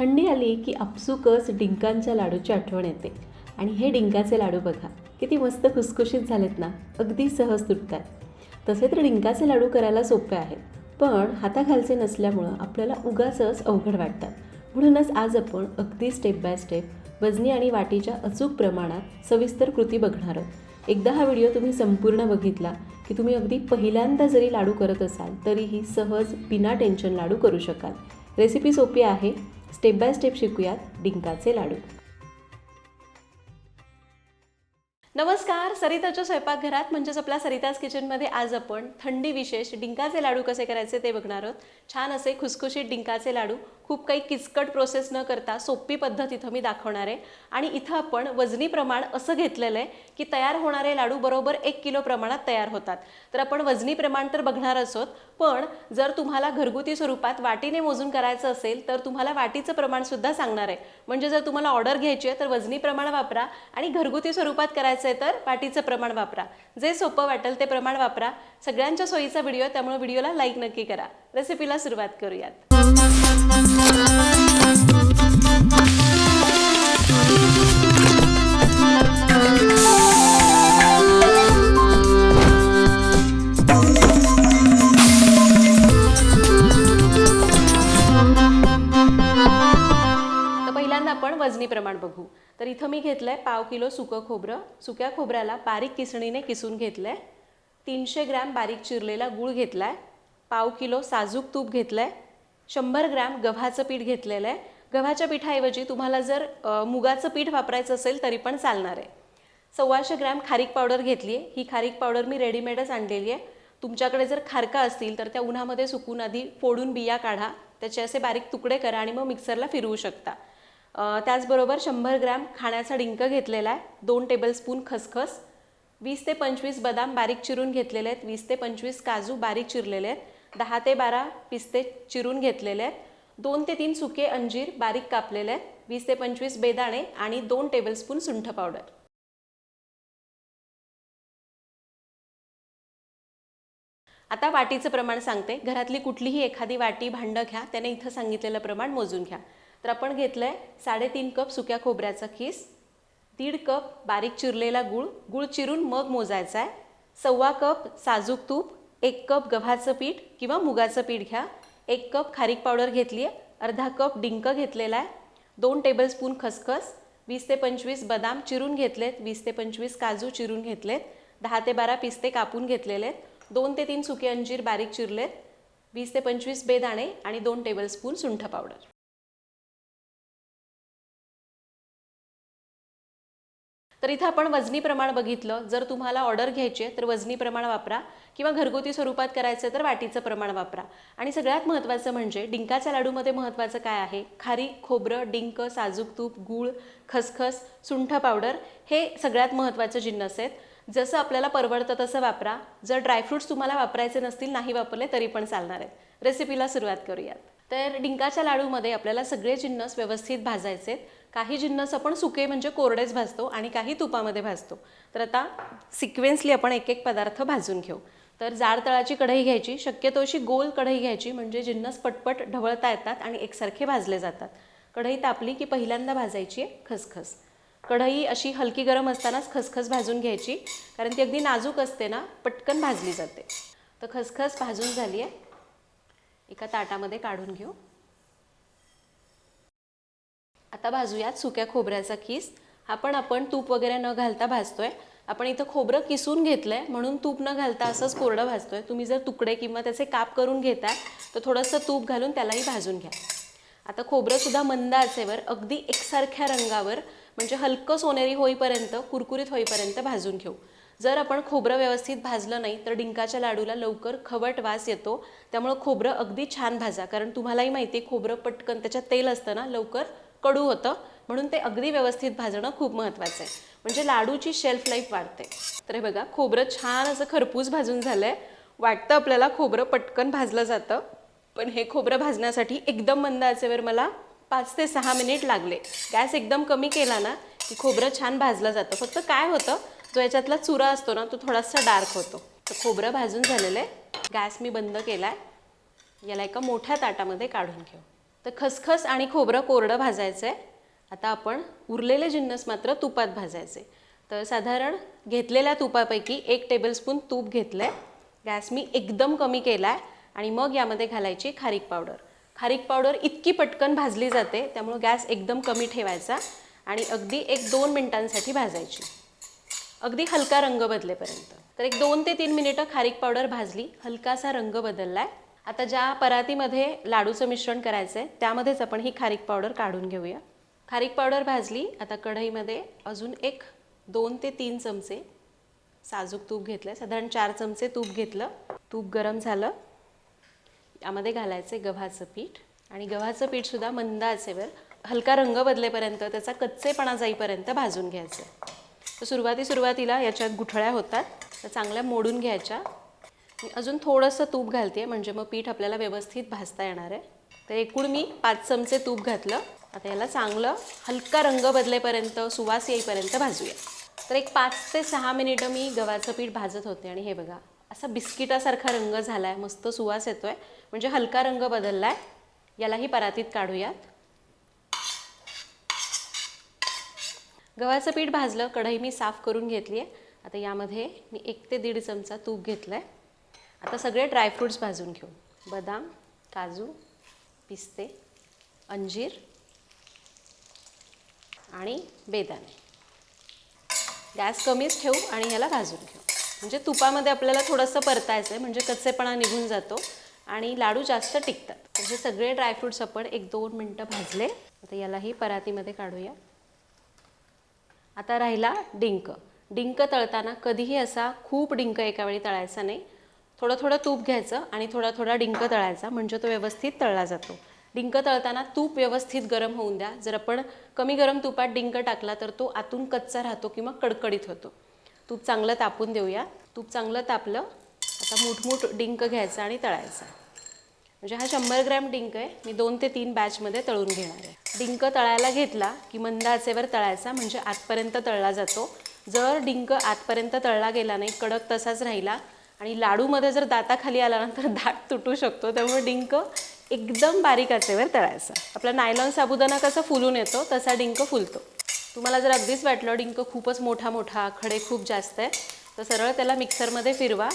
थंडी आली की आपसुकच डिंकांच्या लाडूची आठवण येते. आणि हे डिंकाचे लाडू बघा किती मस्त खुसखुशीत झालेत ना अगदी सहज तुटतात. तसे तर डिंकाचे लाडू करायला सोपे आहेत पण हाताखालचे नसल्यामुळं आपल्याला उगाचच अवघड वाटतात म्हणूनच आज आपण अगदी स्टेप बाय स्टेप वजनी आणि वाटीच्या अचूक प्रमाणात सविस्तर कृती बघणार आहोत. एकदा हा व्हिडिओ तुम्ही संपूर्ण बघितला की तुम्ही अगदी पहिल्यांदा जरी लाडू करत असाल तरीही सहज बिना टेन्शन लाडू करू शकाल. रेसिपी सोपी आहे स्टेप बाय स्टेप शिकूयात डिंकाचे लाडू. नमस्कार सरिताच्या स्वयंपाकघरात म्हणजेच आपल्या सरिताज किचनमध्ये आज आपण थंडी विशेष डिंकाचे लाडू कसे करायचे ते बघणार आहोत. छान असे खुसखुशीत डिंकाचे लाडू खूप काही किचकट प्रोसेस न करता सोपी पद्धत इथं मी दाखवणार आहे. आणि इथं आपण वजनी प्रमाण असं घेतलेलं आहे की तयार होणारे लाडू बरोबर एक किलो प्रमाणात तयार होतात. तर आपण वजनी प्रमाण तर बघणार असोत पण जर तुम्हाला घरगुती स्वरूपात वाटीने मोजून करायचं असेल तर तुम्हाला वाटीचं प्रमाणसुद्धा सांगणार आहे. म्हणजे जर तुम्हाला ऑर्डर घ्यायची आहे तर वजनी प्रमाण वापरा आणि घरगुती स्वरूपात करायचं आहे तर वाटीचं प्रमाण वापरा. जे सोपं वाटेल ते प्रमाण वापरा. सगळ्यांच्या सोयीचा व्हिडिओ त्यामुळे व्हिडिओला लाईक नक्की करा. रेसिपीला सुरुवात करूयात. घेतलं आहे पाव किलो सुकं खोबरं. सुक्या खोबऱ्याला बारीक किसणीने किसून घेतलंय. तीनशे ग्रॅम बारीक चिरलेला गूळ घेतलाय. पाव किलो साजूक तूप घेतलंय. शंभर ग्रॅम गव्हाचं पीठ घेतलेलं आहे गव्हाच्या पिठाऐवजी तुम्हाला जर मुगाचं पीठ वापरायचं असेल तरी पण चालणार आहे. सव्वाशे ग्रॅम खारीक पावडर घेतली आहे ही खारीक पावडर मी रेडीमेडच आणलेली आहे तुमच्याकडे जर खारका असतील तर त्या उन्हामध्ये सुकून आधी फोडून बिया काढा. त्याचे असे बारीक तुकडे करा आणि मग मिक्सरला फिरवू शकता. त्याचबरोबर शंभर ग्रॅम खाण्याचा डिंक घेतलेला आहे. दोन टेबलस्पून खसखस वीस ते पंचवीस बदाम बारीक चिरून घेतलेले आहेत. वीस ते पंचवीस काजू बारीक चिरलेले आहेत. दहा ते बारा पिस्ते चिरून घेतलेले आहेत. दोन ते तीन सुके अंजीर बारीक कापलेले आहेत. वीस ते पंचवीस बेदाणे आणि दोन टेबलस्पून सुंठ पावडर. आता वाटीचं प्रमाण सांगते. घरातली कुठलीही एखादी वाटी भांडं घ्या. त्याने इथं सांगितलेलं प्रमाण मोजून घ्या. तर आपण आहे साडेतीन कप सुक्या खोबऱ्याचा खीस दीड कप बारीक चिरलेला गूळ गूळ चिरून मग मोजायचा आहे सव्वा कप साजूक तूप एक कप गव्हाचं पीठ किंवा मुगाचं पीठ घ्या. एक कप खारीक पावडर घेतली आहे अर्धा कप डिंक घेतलेला आहे दोन टेबलस्पून खसखस वीस ते पंचवीस बदाम चिरून घेतलेत वीस ते पंचवीस काजू चिरून घेतलेत दहा ते बारा पिस्ते कापून घेतलेले आहेत दोन ते तीन सुके अंजीर बारीक चिरलेत वीस ते पंचवीस बेदाणे आणि दोन टेबलस्पून सुंठ पावडर. तर इथं आपण वजनी प्रमाण बघितलं. जर तुम्हाला ऑर्डर घ्यायची आहे तर वजनी प्रमाण वापरा. किंवा घरगुती स्वरूपात करायचं तर वाटीचं प्रमाण वापरा. आणि सगळ्यात महत्त्वाचं म्हणजे डिंकाच्या लाडूमध्ये महत्त्वाचं काय आहे? खारी खोबरं डिंक साजूक तूप गूळ खसखस सुंठ पावडर हे सगळ्यात महत्त्वाचे जिन्नस आहेत. जसं आपल्याला परवडतं तसं वापरा. जर ड्रायफ्रूट्स तुम्हाला वापरायचे नसतील नाही वापरले तरी पण चालणार आहेत. रेसिपीला सुरुवात करूयात. तर डिंकाच्या लाडूमध्ये आपल्याला सगळे जिन्नस व्यवस्थित भाजायचे आहेत. काही जिन्नस आपण सुके म्हणजे कोरडेच भाजतो आणि काही तुपामध्ये भाजतो. तर आता सिक्वेन्सली आपण एक एक पदार्थ भाजून घेऊ. तर जाड तळाची कढई घ्यायची शक्यतो अशी गोल कढई घ्यायची म्हणजे जिन्नस पटपट ढवळता येतात आणि एकसारखे भाजले जातात. कढई तापली की पहिल्यांदा भाजायची आहे खसखस. कढई अशी हलकी गरम असतानाच खसखस भाजून घ्यायची कारण ती अगदी नाजूक असते ना पटकन भाजली जाते. तर खसखस भाजून झाली आहे. एका ताटामध्ये काढून घेऊ. आता भाजूयात सुक्या खोबऱ्याचा किस. हा पण आपण तूप वगैरे न घालता भाजतोय. आपण इथं खोबरं किसून घेतलंय म्हणून तूप न घालता असंच कोरडं भाजतोय. तुम्ही जर तुकडे किंवा त्याचे काप करून घेताय तर थोडंसं तूप घालून त्यालाही भाजून घ्या. आता खोबरं सुद्धा मंद आचेवर अगदी एकसारख्या रंगावर म्हणजे हलकं सोनेरी होईपर्यंत कुरकुरीत होईपर्यंत भाजून घेऊ. जर आपण खोबरं व्यवस्थित भाजलं नाही तर डिंकाच्या लाडूला लवकर खवट वास येतो. त्यामुळं खोबरं अगदी छान भाजा. कारण तुम्हालाही माहिती आहे खोबरं पटकन त्याच्यात तेल असतं ना लवकर कडू होतं. म्हणून ते अगदी व्यवस्थित भाजणं खूप महत्त्वाचं आहे. म्हणजे लाडूची शेल्फ लाईफ वाढते. तर हे बघा खोबरं छान असं खरपूस भाजून झालं आहे वाटतं आपल्याला खोबरं पटकन भाजलं जातं. पण हे खोबरं भाजण्यासाठी एकदम मंद आचेवर मला पाच ते सहा मिनिट लागले. गॅस एकदम कमी केला ना की खोबरं छान भाजलं जातं. फक्त काय होतं जो याच्यातला चुरा असतो ना तो थोडासा डार्क होतो. तर खोबरं भाजून झालेलं आहे. गॅस मी बंद केला आहे याला एका मोठ्या ताटामध्ये काढून घेऊ. तर खसखस आणि खोबरं कोरडं भाजायचं आहे आता आपण उरलेले जिन्नस मात्र तुपात भाजायचे. तर साधारण घेतलेल्या तुपापैकी एक टेबलस्पून तूप घेतलं आहे गॅस मी एकदम कमी केला आहे आणि मग यामध्ये घालायची खारीक पावडर. खारीक पावडर इतकी पटकन भाजली जाते त्यामुळं गॅस एकदम कमी ठेवायचा आणि अगदी एक दोन मिनिटांसाठी भाजायची. अगदी हलका रंग बदलेपर्यंत. तर एक दोन ते तीन मिनिटं खारीक पावडर भाजली. हलकासा रंग बदललाय. आता ज्या परातीमध्ये लाडूचं मिश्रण करायचं आहे त्यामध्येच आपण ही खारीक पावडर काढून घेऊया. खारीक पावडर भाजली. आता कढईमध्ये अजून एक दोन ते तीन चमचे साजूक तूप घेतलं साधारण चार चमचे तूप घेतलं. तूप गरम झालं. यामध्ये घालायचे गव्हाचं पीठ. आणि गव्हाचं पीठसुद्धा मंद आचेवर हलका रंग बदलेपर्यंत त्याचा कच्चेपणा जाईपर्यंत भाजून घ्यायचं तर सुरुवाती सुरुवातीला याच्यात गुठळ्या होतात. त्या चांगल्या मोडून घ्यायच्या. मी अजून थोडंसं तूप घालते म्हणजे मग पीठ आपल्याला व्यवस्थित भाजता येणार आहे. तर एकूण मी पाच चमचे तूप घातलं. आता याला चांगलं हलका रंग बदलेपर्यंत सुवास येईपर्यंत भाजूया. तर एक पाच ते सहा मिनिटं मी गव्हाचं पीठ भाजत होते. आणि हे बघा असा बिस्किटासारखा रंग झाला आहे मस्त सुवास येतो आहे म्हणजे हलका रंग बदलला आहे यालाही परातीत काढूयात. गव्हाचं पीठ भाजलं कढई मी साफ करून घेतली आहे. आता यामध्ये मी एक ते दीड चमचा तूप घेतलं आहे आता सगळे ड्रायफ्रूट्स भाजून घेऊ. बदाम काजू पिस्ते अंजीर आणि बेदाणे. गॅस कमीच ठेवू आणि ह्याला भाजून घेऊ. म्हणजे तुपामध्ये आपल्याला थोडंसं परतायचं आहे म्हणजे कच्चेपणा निघून जातो आणि लाडू जास्त टिकतात. म्हणजे सगळे ड्रायफ्रूट्स आपण एक दोन मिनटं भाजले. आता यालाही परातीमध्ये काढूया. आता राहिला डिंक. डिंक तळताना कधीही असा खूप डिंक एका वेळी तळायचा नाही. थोडं थोडं तूप घ्यायचं आणि थोडा थोडा डिंक तळायचा म्हणजे तो व्यवस्थित तळला जातो. डिंक तळताना तूप व्यवस्थित गरम होऊन द्या. जर आपण कमी गरम तुपात डिंक टाकला तर तो आतून कच्चा राहतो किंवा कडकडीत होतो. तूप चांगलं तापून देऊया. तूप चांगलं तापलं आता मुठमूठ डिंक घ्यायचा आणि तळायचा. म्हणजे हा शंभर ग्रॅम डिंक आहे. मी दोन ते तीन बॅचमध्ये तळून घेणार आहे. डिंक तळायला घेतला की मंद आचेवर तळायचा म्हणजे आतपर्यंत तळला जातो. जर डिंक आतपर्यंत तळला गेला नाही कडक तसाच राहिला आणि लाडूमध्ये जर दाताखाली आला दात तुटू शकतो त्यामुळे डिंक एकदम बारीक आचेवर तळायचा. आपला नायलॉन साबुदाणा कसा फुलून येतो तसा डिंक फुलतो. तुम्हाला जर अगदीच वाटलं डिंक खूपच मोठा मोठा खडे खूप जास्त आहे तर सरळ त्याला मिक्सरमध्ये फिरवा.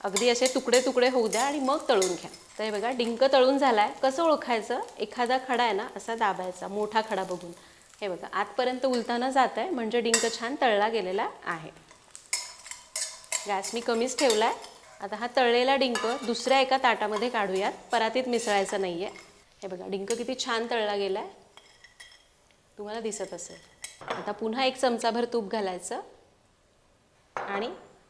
अगदी असे तुकडे तुकडे होऊ द्या आणि मग तळून घ्या. तर हे बघा डिंक तळून झाला आहे कसं ओळखायचं? एखादा खडा आहे ना असा दाबायचा मोठा खडा बघून. हे बघा आतपर्यंत उलताना जात आहे म्हणजे डिंक छान तळला गेलेला आहे. गॅस मी कमीच ठेवला आहे आता हा तळलेला डिंक दुसऱ्या एका ताटामध्ये काढूयात. परातीत मिसळायचं नाही आहे हे बघा डिंक किती छान तळला गेला आहे तुम्हाला दिसत असेल. आता पुन्हा एक चमचाभर तूप घालायचं. आणि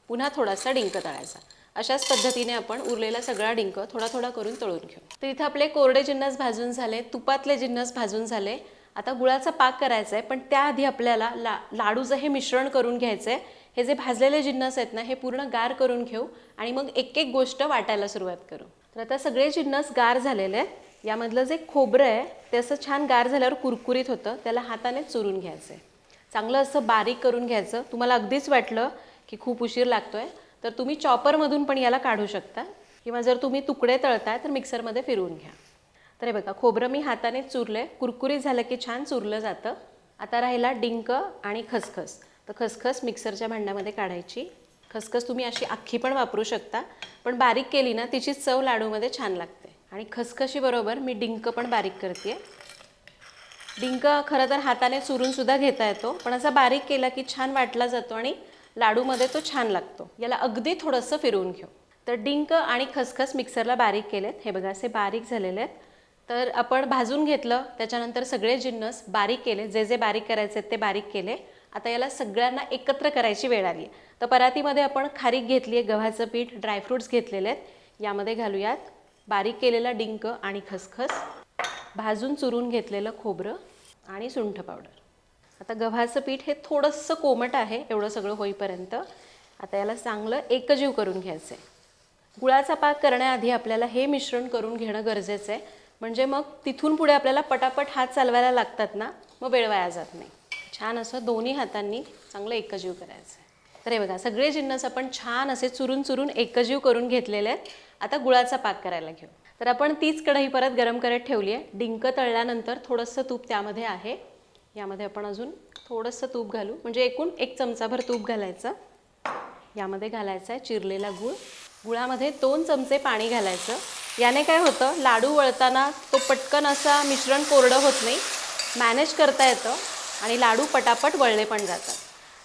पुन्हा थोडासा डिंक तळायचा. अशाच पद्धतीने आपण उरलेला सगळा डिंक थोडा थोडा करून तळून घेऊ. तर इथं आपले कोरडे जिन्नस भाजून झाले तुपातले जिन्नस भाजून झाले. आता गुळाचा पाक करायचा आहे पण त्याआधी आपल्याला ला लाडूचं हे मिश्रण करून घ्यायचं आहे हे जे भाजलेले जिन्नस आहेत ना हे पूर्ण गार करून घेऊ आणि मग एक एक गोष्ट वाटायला सुरुवात करू. तर आता सगळे जिन्नस गार झालेले आहेत. यामधलं जे खोबरं आहे ते असं छान गार झाल्यावर कुरकुरीत होतं. त्याला हाताने चुरून घ्यायचं आहे चांगलं असं बारीक करून घ्यायचं. तुम्हाला अगदीच वाटलं की खूप उशीर लागतो आहे तर तुम्ही चॉपरमधून पण याला काढू शकता. किंवा जर तुम्ही तुकडे तळताय तर मिक्सरमध्ये फिरवून घ्या. तर हे बघा खोबरं मी हाताने चुरले कुरकुरीत झालं की छान चुरलं जातं. आता राहिला डिंक आणि खसखस. तर खसखस मिक्सरच्या भांड्यामध्ये काढायची. खसखस तुम्ही अशी अख्खी पण वापरू शकता पण बारीक केली ना तिची चव लाडूमध्ये छान लागते. आणि खसखशीबरोबर मी डिंक पण बारीक करते डिंक खरं तर हाताने चुरूनसुद्धा घेता येतो पण असा बारीक केला की छान वाटला जातो आणि लाडूमध्ये तो छान लागतो. याला अगदी थोडंसं फिरवून घेऊ. तर डिंक आणि खसखस मिक्सरला बारीक केलेत. हे बघा असे बारीक झालेले आहेत. तर आपण भाजून घेतलं त्याच्यानंतर सगळे जिन्नस बारीक केले. जे जे बारीक करायचे आहेत ते बारीक केले. आता याला सगळ्यांना एकत्र करायची वेळ आली. आहे तर परातीमध्ये आपण खारीक घेतली आहे गव्हाचं पीठ ड्रायफ्रूट्स घेतलेले आहेत. यामध्ये घालूयात बारीक केलेला डिंक आणि खसखस. भाजून चुरून घेतलेलं खोबरं आणि सुंठ पावडर. आता गव्हाचं पीठ हे थोडंसं कोमट आहे एवढं सगळं होईपर्यंत. आता याला चांगलं एकजीव करून घ्यायचं आहे गुळाचा पाक करण्याआधी आपल्याला हे मिश्रण करून घेणं गरजेचं आहे म्हणजे मग तिथून पुढे आपल्याला पटापट हात चालवायला लागतात ना मग वेळ वाया जात नाही. छान असं दोन्ही हातांनी चांगलं एकजीव करायचं आहे तर हे बघा सगळे जिन्नस आपण छान असे चुरून चुरून एकजीव करून घेतलेले आहेत. आता गुळाचा पाक करायला घेऊ. तर आपण तीच कढई परत गरम करत ठेवली आहे डिंक तळल्यानंतर थोडंसं तूप त्यामध्ये आहे. यामध्ये आपण अजून थोडंसं तूप घालू. म्हणजे एकूण एक चमचाभर तूप घालायचं. यामध्ये घालायचं आहे चिरलेला गूळ. गुळामध्ये दोन चमचे पाणी घालायचं. याने काय होतं? लाडू वळताना तो पटकन असा मिश्रण कोरडं होत नाही. मॅनेज करता येतं आणि लाडू पटापट वळले पण जातात.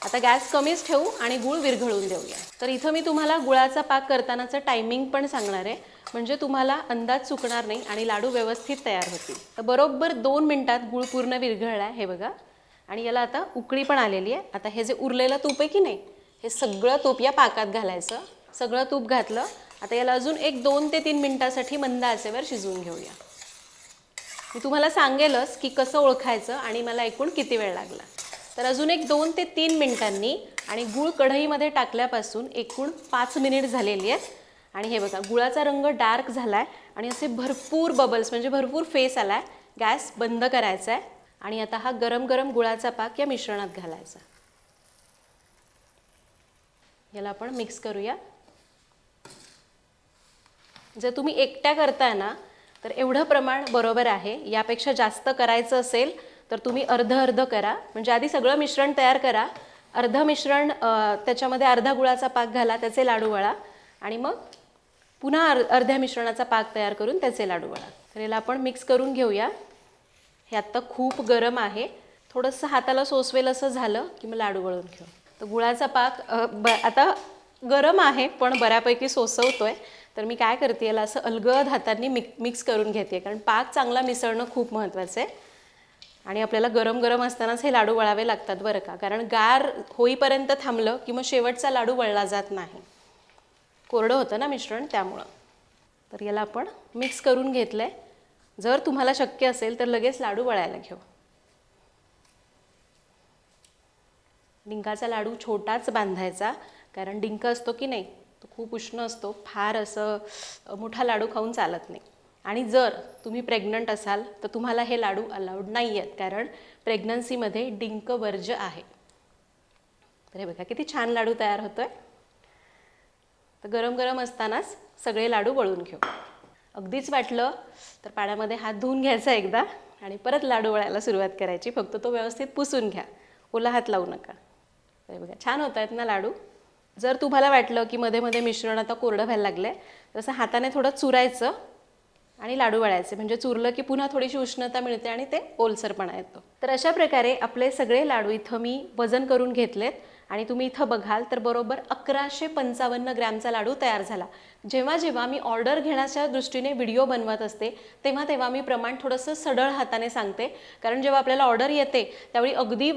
आता गॅस कमीच ठेवू आणि गूळ विरघळून देऊया. तर इथं मी तुम्हाला गुळाचा पाक करतानाचं टायमिंग पण सांगणार आहे. म्हणजे तुम्हाला अंदाज चुकणार नाही आणि लाडू व्यवस्थित तयार होतील. तर बरोबर दोन मिनटात गूळ पूर्ण विरघळला आहे हे बघा. आणि याला आता उकळी पण आलेली आहे. आता हे जे उरलेलं तूप आहे की नाही हे सगळं तूप या पाकात घालायचं. सगळं तूप घातलं. आता याला अजून एक दोन ते तीन मिनटासाठी मंद आचेवर शिजवून घेऊया. मी तुम्हाला सांगेलच की कसं ओळखायचं आणि मला एकूण किती वेळ लागला. तर अजून एक दोन ते तीन मिनिटांनी आणि गूळ कढईमध्ये टाकल्यापासून एकूण पाच मिनिट झालेली आहेत. आणि हे बघा गुळाचा रंग डार्क झाला आहे आणि असे भरपूर बबल्स म्हणजे भरपूर फेस आला आहे गॅस बंद करायचा आहे आणि आता हा गरम गरम गुळाचा पाक या मिश्रणात घालायचा. याला आपण मिक्स करूया. जर तुम्ही एकट्या करताय ना तर एवढं प्रमाण बरोबर आहे. यापेक्षा जास्त करायचं असेल तर तुम्ही अर्ध अर्ध करा. म्हणजे आधी सगळं मिश्रण तयार करा. अर्ध मिश्रण त्याच्यामध्ये अर्धा गुळाचा पाक घाला त्याचे लाडू वळा. आणि मग पुन्हा अर् अर्ध्या मिश्रणाचा पाक तयार करून त्याचे लाडू वळा तर याला आपण मिक्स करून घेऊया. हे आत्ता खूप गरम आहे. थोडंसं हाताला सोसवेल असं झालं की मग लाडू वळून घेऊ. तर गुळाचा पाक ब आता गरम आहे पण बऱ्यापैकी सोसवतो आहे तर मी काय करते याला असं अलगद हातांनी मिक मिक्स करून घेते. कारण पाक चांगला मिसळणं खूप महत्त्वाचं आहे. आणि आपल्याला गरम गरम असतानाच हे लाडू वळावे लागतात बरं का? कारण गार होईपर्यंत थांबलं की मग शेवटचा लाडू वळला जात नाही. कोरडं होतं ना मिश्रण त्यामुळं. तर याला आपण मिक्स करून घेतलं आहे जर तुम्हाला शक्य असेल तर लगेच लाडू वळायला घेऊ. डिंकाचा लाडू छोटाच बांधायचा कारण डिंक असतो की नाही तो खूप उष्ण असतो फार असं मोठा लाडू खाऊन चालत नाही. आणि जर तुम्ही प्रेग्नंट असाल तर तुम्हाला हे लाडू अलाउड नाही आहेत कारण प्रेग्नन्सीमध्ये डिंक वर्ज्य आहे. तर हे बघा किती छान लाडू तयार होतो आहे तर गरम गरम असतानाच सगळे लाडू वळून घेऊ. अगदीच वाटलं तर पाण्यामध्ये हात धुवून घ्यायचा एकदा आणि परत लाडू वळायला सुरुवात करायची. फक्त तो व्यवस्थित पुसून घ्या. ओला हात लावू नका. तर बघा छान होत आहेत ना लाडू? जर तुम्हाला वाटलं की मध्ये मध्ये मिश्रण आता कोरडं व्हायला लागलं आहे तसं हाताने थोडं चुरायचं आणि लाडू वळायचे. म्हणजे चुरलं की पुन्हा थोडीशी उष्णता मिळते आणि ते ओलसरपणा येतो. तर अशा प्रकारे आपले सगळे लाडू इथं मी वजन करून घेतलेत. आणि तुम्ही इथं बघाल तर बरोबर अकराशे पंचावन्न ग्रॅमचा लाडू तयार झाला. जेव्हा जेव्हा मी ऑर्डर घेण्याच्या दृष्टीने व्हिडिओ बनवत असते तेव्हा तेव्हा मी प्रमाण थोडंसं सडळ हाताने सांगते. कारण जेव्हा आपल्याला ऑर्डर येते त्यावेळी अगदी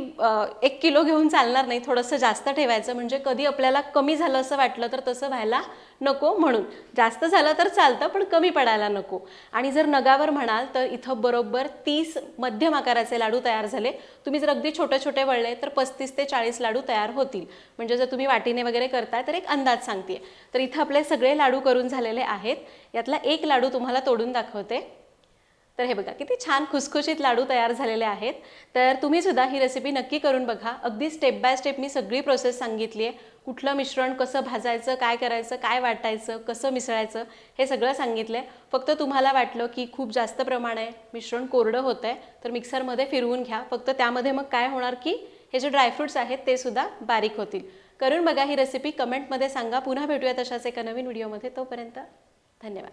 एक किलो घेऊन चालणार नाही थोडंसं जास्त ठेवायचं. म्हणजे कधी आपल्याला कमी झालं असं वाटलं तर तसं व्हायला नको म्हणून. जास्त झालं तर चालतं पण कमी पडायला नको. आणि जर नगावर म्हणाल तर इथं बरोबर तीस मध्यम आकाराचे लाडू तयार झाले. तुम्ही जर अगदी छोटे छोटे वळले तर पस्तीस ते चाळीस लाडू तयार होतील. म्हणजे जर तुम्ही वाटीने वगैरे करताय तर एक अंदाज सांगते तर इथं आपले सगळे लाडू करून झालेले आहेत. यातला एक लाडू तुम्हाला तोडून दाखवते. तर हे बघा किती छान खुसखुशीत लाडू तयार झालेले आहेत. तर तुम्ही सुद्धा ही रेसिपी नक्की करून बघा. अगदी स्टेप बाय स्टेप मी सगळी प्रोसेस सांगितली आहे कुठलं मिश्रण कसं भाजायचं काय करायचं काय वाटायचं कसं मिसळायचं हे सगळं सांगितलं आहे फक्त तुम्हाला वाटलं की खूप जास्त प्रमाण आहे. मिश्रण कोरडं होतं आहे तर मिक्सरमध्ये फिरवून घ्या. फक्त त्यामध्ये मग काय होणार की हे जे ड्रायफ्रुट्स आहेत ते सुद्धा बारीक होतील. करून बघा ही रेसिपी कमेंटमध्ये सांगा. पुन्हा भेटूयात तशाच एका नवीन व्हिडिओमध्ये तोपर्यंत धन्यवाद.